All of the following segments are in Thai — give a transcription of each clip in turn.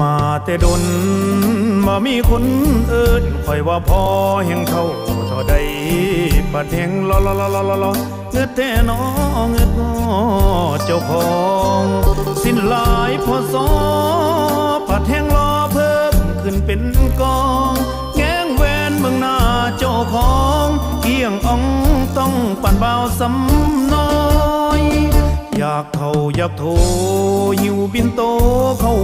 มาแต่ดนมามีคนเอิญคอยว่าพอแห่งเท่าเท่าใดปัดแห่งลอลอลอลอลอลเงือแต่น้อเงือดงอเจ้าของ สิ้นลายพอสอปัดแห่งรอเพิ่มขึ้นเป็นกองแง้งแวนเมืองหน้าเจ้าของเกี่ยงอ่องต้องปั่นเบาสำน้อย อยากเข้าอยากโทหิวบินโตเข้าวัดเข้า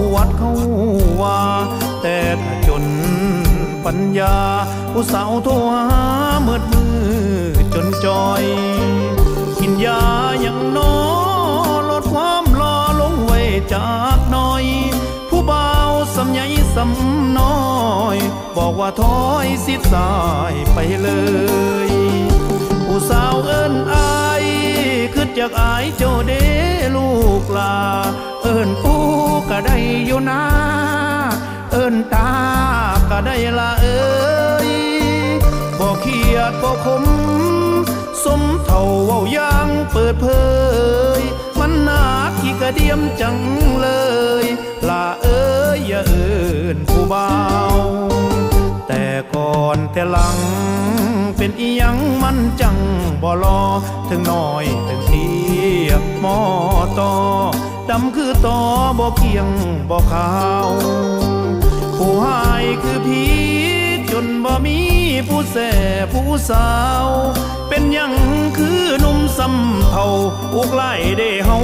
ปัญญา ผู้สาวโทรหาเมื่อมือจนจอย กินยาอย่างน้อลดความรอลงไว้จากน้อย ผู้เบาสำใหญ่สำน้อย บอกว่าถอยสิสายไปเลย ผู้สาวเอิ้นอายคือจากอายเจ้าเดลูกลา เอิ้นปูก็ได้อยู่นะเอิ้นตา ได้ละเอ้ยบ่เครียดบ่คมสมเท่าเว้าอย่างเปิดเผย มันนาขี้กระเดียมจังเลยลาเอ้ยอย่าเอิ้นผู้เบาแต่ก่อนแต่หลัง เป็นอียังมันจังบ่รอถึงน้อยถึงเทียบมอต่อดำคือต่อบ่เคียงบ่ขาว มีผู้แส่ผู้สาว เป็นยังคือหนุ่มสำเทาอุกไล่เด้เฮา